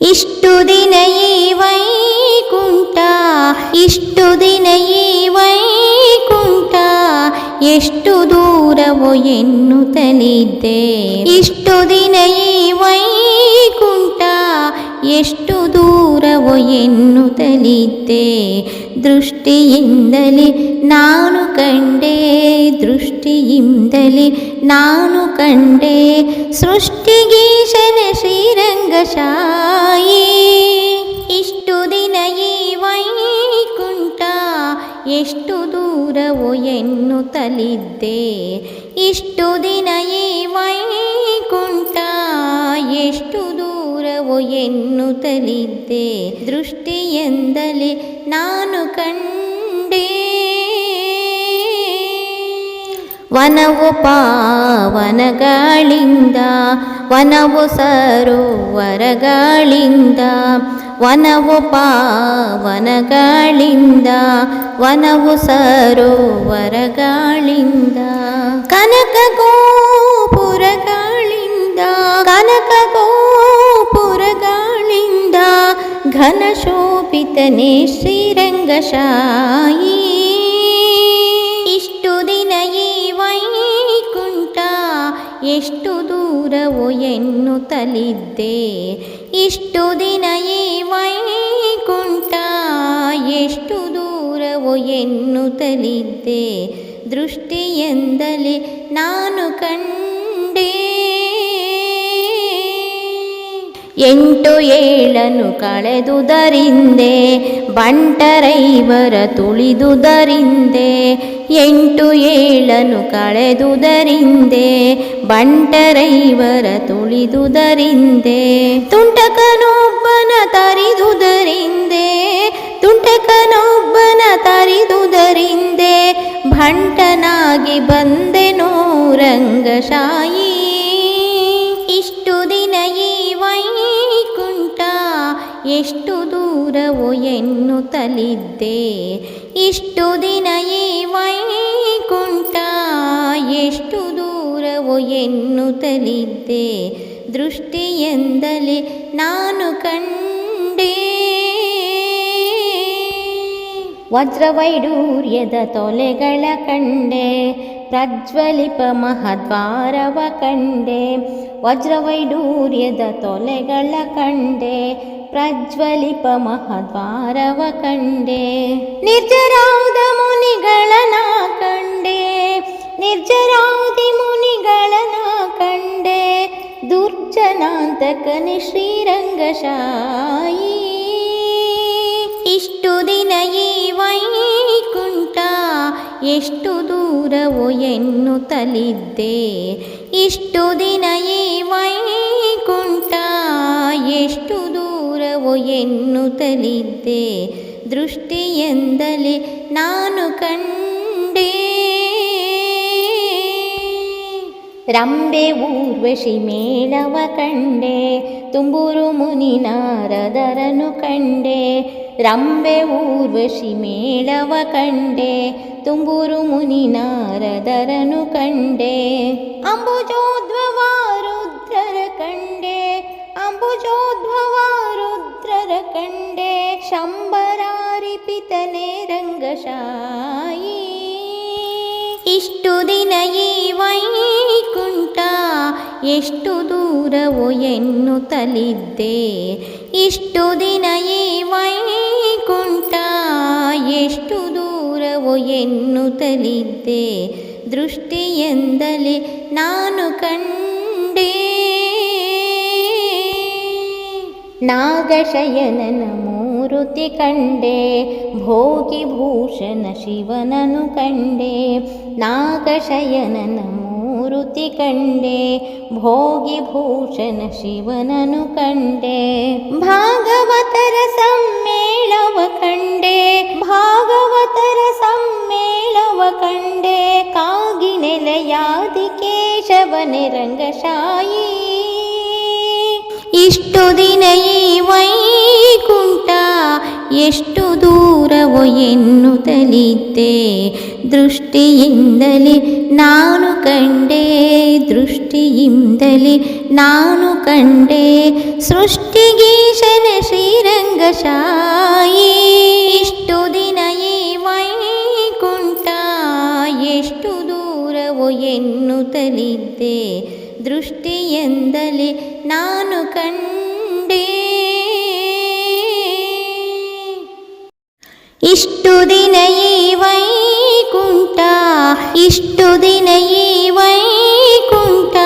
ಇಷ್ಟು ದಿನ ಈ ವೈಕುಂಠ, ಇಷ್ಟು ದಿನ ಈ ವೈಕುಂಠ, ಎಷ್ಟು ದೂರವೋ ಎನ್ನುತ್ತಲಿದ್ದೆ. ಇಷ್ಟು ದಿನ ಈ ವೈಕುಂಠ ಎಷ್ಟು ದೂರವೋ ಎನ್ನುತ್ತಲಿದ್ದೆ. ದೃಷ್ಟಿಯಿಂದಲೇ ನಾನು ಕಂಡೆ, ದೃಷ್ಟಿಯಿಂದಲೇ ನಾನು ಕಂಡೆ ಸೃಷ್ಟಿಗೀಶನ ಶ್ರೀರಂಗಶಾಯಿ ಇಷ್ಟು ದಿನ ಈ ವೈಕುಂಠ, ಎಷ್ಟು ದೂರವೋ ಎನ್ನುತ್ತಲಿದ್ದೆ. ಇಷ್ಟು ದಿನ ಈ ಎನ್ನುತ್ತಲಿದ್ದೆ. ದೃಷ್ಟಿಯಿಂದಲೇ ನಾನು ಕಂಡೆ. ವನವು ಪಾವನಗಳಿಂದ, ವನವು ಸರೋವರಗಳಿಂದ, ವನವು ಪಾವನಗಳಿಂದ, ವನವು ಸರೋವರಗಳಿಂದ, ಕನಕ ಗೋಪುರಗಳಿಂದ ಕನಕ ಗೋಪುರಗಳಿಂದ ಘನ ಶೋಭಿತನೇ ಶ್ರೀರಂಗಶಾಯಿ. ಇಷ್ಟು ದಿನ ಈ ವೈಕುಂಠ, ಎಷ್ಟು ದೂರವೋ ಎನ್ನುತ್ತಲಿದ್ದೆ. ಇಷ್ಟು ದಿನ ಈ ವೈಕುಂಠ, ಎಷ್ಟು ದೂರವೋ ಎನ್ನುತ್ತಲಿದ್ದೆ. ದೃಷ್ಟಿಯಿಂದಲೇ ನಾನು ಕಂಡೆ ಎಂಟು ಏಳನು ಕಳೆದುದರಿಂದೆ, ಬಂಟರೈವರ ತುಳಿದುದರಿಂದೆ, ಎಂಟು ಏಳನು ಕಳೆದುದರಿಂದೆ, ಬಂಟರೈವರ ತುಳಿದುದರಿಂದೆ. ತುಂಟಕನೊಬ್ಬನ ತರಿದುದರಿಂದೆ ತುಂಟಕನೊಬ್ಬನ ತರಿದುದರಿಂದೆ, ಭಂಟನಾಗಿ ಬಂದೆನೋ ರಂಗಶಾಯಿ ಎಷ್ಟು ದೂರವೋ ಎನ್ನುತ್ತಲಿದ್ದೆ. ಇಷ್ಟು ದಿನ ಈ ವೈಕುಂಠ, ಎಷ್ಟು ದೂರವೋ ಎನ್ನುತ್ತಲಿದ್ದೆ. ದೃಷ್ಟಿಯಿಂದಲೇ ನಾನು ಕಂಡೆ. ವಜ್ರವೈಡೂರ್ಯದ ತೊಲೆಗಳ ಕಂಡೆ, ಪ್ರಜ್ವಲಿಪ ಮಹದ್ವಾರವ ಕಂಡೆ. ವಜ್ರವೈಡೂರ್ಯದ ತೊಲೆಗಳ ಕಂಡೆ ಪ್ರಜ್ವಲಿಪ ಮಹದ್ವಾರವ ಕಂಡೆ. ನಿರ್ಜರಾವುದ ಮುನಿಗಳನ ಕಂಡೆ. ನಿರ್ಜರಾವುದಿ ಮುನಿಗಳನ ಕಂಡೆ. ದುರ್ಜನಾಂತಕನಿ ಶ್ರೀರಂಗಶಾಯಿ. ಇಷ್ಟು ದಿನ ಈ ವೈಕುಂಠ, ಎಷ್ಟು ದೂರವೋ ಎನ್ನುತ್ತಲಿದ್ದೆ. ಇಷ್ಟು ದಿನ ಈ ವೈಕುಂಠ, ಎಷ್ಟು ದೂರವೋ ಎನ್ನುತ್ತಲಿದ್ದೆ. ದೃಷ್ಟಿಯಿಂದಲೇ ನಾನು ಕಂಡೆ. ರಂಬೆ ಊರ್ವಶಿ ಮೇಳವ ಕಂಡೆ. ತುಂಬೂರು ಮುನಿ ನಾರದರನು ಕಂಡೆ. ರಂಬೆ ಊರ್ವಶಿ ಮೇಳವ ಕಂಡೆ. ತುಂಬೂರು ಮುನಿ ನಾರದರನು ಕಂಡೆ. ಅಂಬುಜೋದ್ಭವ ರುದ್ರರ ಕಂಡೆ. ಅಂಬುಜೋದ್ಭವ ಕಂಡೆ ಶಂಬರಾರಿಪಿತನೆ ರಂಗಶಾಯಿ. ಇಷ್ಟು ದಿನ ಈ ವೈಕುಂಠ, ಎಷ್ಟು ದೂರವೋ ಎನ್ನುತ್ತಲಿದ್ದೆ. ಇಷ್ಟು ದಿನ ಈ ವೈಕುಂಠ, ಎಷ್ಟು ದೂರವೋ ಎನ್ನುತ್ತಲಿದ್ದೆ. ದೃಷ್ಟಿಯಿಂದಲೇ ನಾನು ಕಂಡೆ नागशयननमूरुति कण्डे भोगिभूषण शिवननु कण्डे नागशयननमूरुति कण्डे भोगिभूषण शिवननु कण्डे। भागवतर सम्मेलव कण्डे भागवतर सम्मेलव कण्डे कागिनेलयादि केशवनिरङ्गशायी ಇಷ್ಟು ದಿನ ಈ ವೈಕುಂಠ, ಎಷ್ಟು ದೂರವೋ ಎನ್ನುತ್ತಲಿದ್ದೆ. ದೃಷ್ಟಿಯಿಂದಲೇ ನಾನು ಕಂಡೆ, ದೃಷ್ಟಿಯಿಂದಲೇ ನಾನು ಕಂಡೆ ಸೃಷ್ಟಿಗೀಶನ ಶ್ರೀರಂಗಶಾಯಿ ಇಷ್ಟು ದಿನ ಈ ವೈಕುಂಠ, ಎಷ್ಟು ದೂರವೋ ಎನ್ನುತ್ತಲಿದ್ದೆ. ದೃಷ್ಟಿಯಿಂದಲೇ ನಾನು ಕಂಡೆ. ಇಷ್ಟು ದಿನ ಈ ವೈಕುಂಠ, ಇಷ್ಟು ದಿನ ಈ ವೈಕುಂಠ,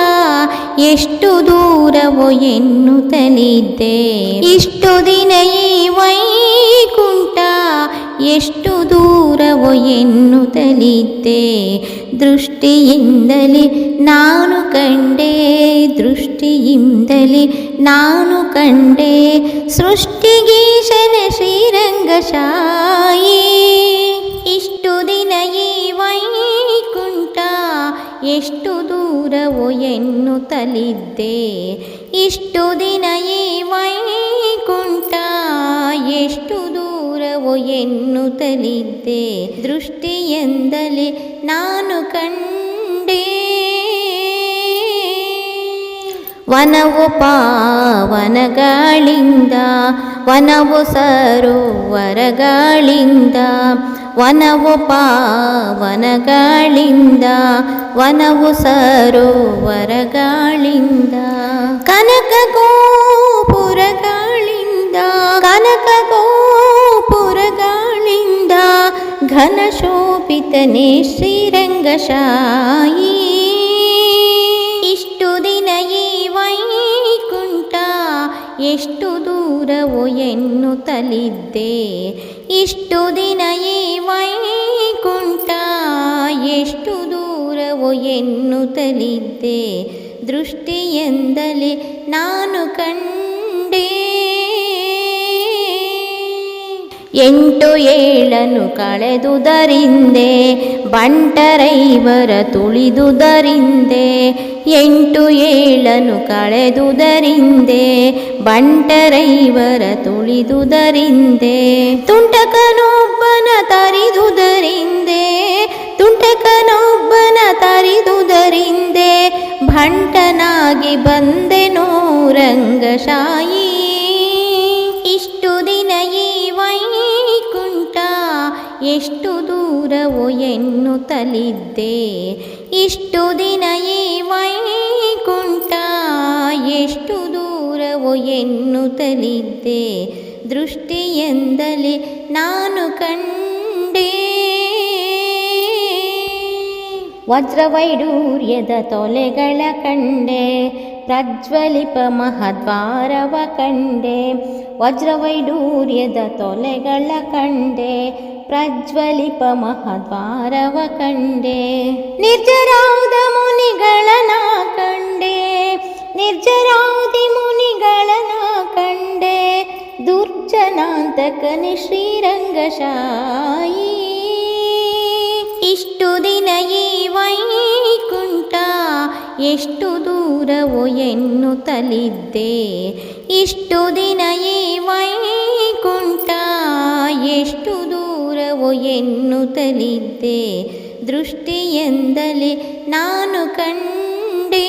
ಎಷ್ಟು ದೂರವೋ ಎನ್ನುತ್ತಲಿದ್ದೆ. ಇಷ್ಟು ದಿನ ಈ ವೈಕುಂಠ, ಎಷ್ಟು ದೂರವೋ ಎನ್ನುತ್ತಲಿದ್ದೆ ದೃಷ್ಟಿಯಿಂದಲೇ ನಾನು ಕಂಡೆ, ದೃಷ್ಟಿಯಿಂದಲೇ ನಾನು ಕಂಡೆ. ಸೃಷ್ಟಿಗೀಶನ ಶ್ರೀರಂಗಶಾಯಿ ಇಷ್ಟು ದಿನ ಈ ವೈಕುಂಠ, ಎಷ್ಟು ದೂರವೋ ಎನ್ನುತ್ತಲಿದ್ದೆ ಇಷ್ಟು ದಿನ ಈ ಎನ್ನುತ್ತಲಿದ್ದೆ. ದೃಷ್ಟಿಯಿಂದಲೇ ನಾನು ಕಂಡೆ. ವನವು ಪಾವನಗಳಿಂದ, ವನವು ಸರೋವರಗಳಿಂದ, ವನವು ಪಾವನಗಳಿಂದ, ವನವು ಸರೋವರಗಳಿಂದ. ಕನಕ ಗೋಪುರಗಳಿಂದ ಕನಕ ಗೋಪುರಗಳಿಂದ ಘನ ಶೋಭಿತನೇ ಶ್ರೀರಂಗಶಾಯಿ. ಇಷ್ಟು ದಿನ ಈ ವೈಕುಂಠ, ಎಷ್ಟು ದೂರವೋ ಎನ್ನುತ್ತಲಿದ್ದೆ. ಇಷ್ಟು ದಿನ ಈ ವೈಕುಂಠ, ಎಷ್ಟು ದೂರವೋ ಎನ್ನುತ್ತಲಿದ್ದೆ. ದೃಷ್ಟಿಯಿಂದಲೇ ನಾನು ಕಂಡೆ ಎಂಟು ಏಳನು ಕಳೆದುದರಿಂದೆ, ಬಂಟರೈವರ ತುಳಿದುದರಿಂದೆ, ಎಂಟು ಏಳನು ಕಳೆದುದರಿಂದೆ, ಬಂಟರೈವರ ತುಳಿದುದರಿಂದೆ, ತುಂಟಕನೊಬ್ಬನ ತರಿದುದರಿಂದೆ ತುಂಟಕನೊಬ್ಬನ ತರಿದುದರಿಂದೆ, ಭಂಟನಾಗಿ ಬಂದೆನೋ ರಂಗಶಾಯಿ ಎಷ್ಟು ದೂರವೋ ಎನ್ನುತ್ತಲಿದ್ದೆ. ಇಷ್ಟು ದಿನ ಈ ವೈಕುಂಠ, ಎಷ್ಟು ದೂರವೋ ಎನ್ನುತ್ತಲಿದ್ದೆ. ದೃಷ್ಟಿಯಿಂದಲೇ ನಾನು ಕಂಡೆ. ವಜ್ರವೈಡೂರ್ಯದ ತೊಲೆಗಳ ಕಂಡೆ, ಪ್ರಜ್ವಲಿಪ ಮಹದ್ವಾರವ ಕಂಡೆ. ವಜ್ರವೈಡೂರ್ಯದ ತೊಲೆಗಳ ಕಂಡೆ ಪ್ರಜ್ವಲಿಪ ಮಹದ್ವಾರವ ಕಂಡೆ. ನಿರ್ಜರಾವುದ ಮುನಿಗಳನ ಕಂಡೆ. ನಿರ್ಜರಾವುದಿ ಮುನಿಗಳನ ಕಂಡೆ. ದುರ್ಜನಾಂತಕನಿ ಶ್ರೀರಂಗಶಾಯಿ. ಇಷ್ಟು ದಿನ ಈ ವೈಕುಂಠ, ಎಷ್ಟು ದೂರವೋ ಎನ್ನುತ್ತಲಿದ್ದೆ. ಇಷ್ಟು ದಿನ ಈ ವೈಕುಂಠ, ಎಷ್ಟು ದೂರವೋ ಎನ್ನುತ್ತಲಿದ್ದೆ. ದೃಷ್ಟಿಯಿಂದಲೇ ನಾನು ಕಂಡೆ.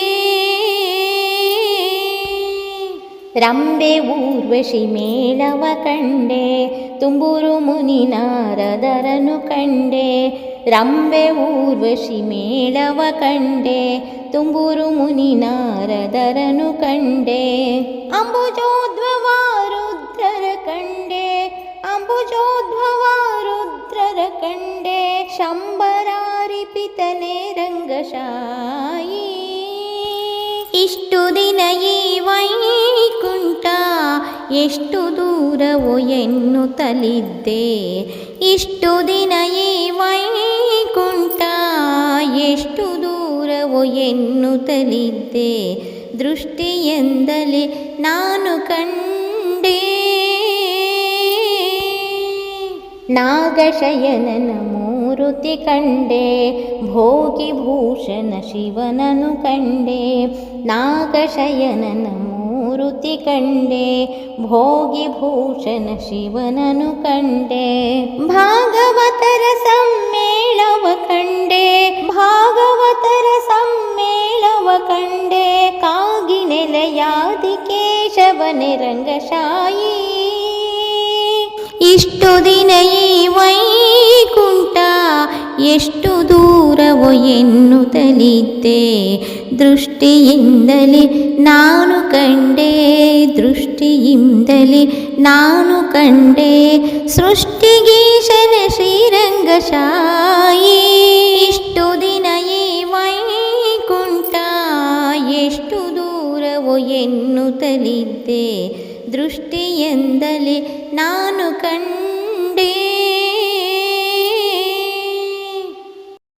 ರಂಬೆ ಊರ್ವಶಿ ಮೇಳವ ಕಂಡೆ. ತುಂಬೂರು ಮುನಿ ನಾರದರನು ಕಂಡೆ. ರಂಬೆ ಊರ್ವಶಿ ಮೇಳವ ಕಂಡೆ. ತುಂಬೂರು ಮುನಿ ನಾರದರನು ಕಂಡೆ. ಅಂಬುಜೋದ್ಭವ ರುದ್ರರ ಕಂಡೆ. ಅಂಬುಜೋದ್ಭವ ರುದ್ರರ ಕಂಡೆ ಶಂಬರಾರಿಪಿತನೆ ರಂಗಶಾಯಿ. ಇಷ್ಟು ದಿನ ಈ ವೈಕುಂಠ, ಎಷ್ಟು ದೂರವೋ ಎನ್ನುತ್ತಲಿದ್ದೆ. ಇಷ್ಟು ದಿನ ಈ ವೈಕುಂಠ, ಎಷ್ಟು ದೂರವೋ ಎನ್ನುತ್ತಲಿದ್ದೆ. ದೃಷ್ಟಿಯಿಂದಲೇ ನಾನು ಕಂಡೆ नागशयननमूरुति कण्डे भोगिभूषण शिवननु कण्डे। नागशयननमूरुति कण्डे भोगिभूषण शिवननु कण्डे। भागवतर सम्मेलव कण्डे भागवतर सम्मेलव कण्डे। कागिनेलयादि केशवनिरङ्गशायी ಇಷ್ಟು ದಿನ ಈ ವೈಕುಂಠ, ಎಷ್ಟು ದೂರವೋ ಎನ್ನುತ್ತಲಿದ್ದೆ. ದೃಷ್ಟಿಯಿಂದಲೇ ನಾನು ಕಂಡೆ, ದೃಷ್ಟಿಯಿಂದಲೇ ನಾನು ಕಂಡೆ ಸೃಷ್ಟಿಗೀಶನ ಶ್ರೀರಂಗಶಾಯಿ ಇಷ್ಟು ದಿನ ಈ ವೈಕುಂಠ, ಎಷ್ಟು ದೂರವೋ ಎನ್ನುತ್ತಲಿದ್ದೆ. ದೃಷ್ಟಿಯಿಂದಲೇ ನಾನು ಕಂಡೆ.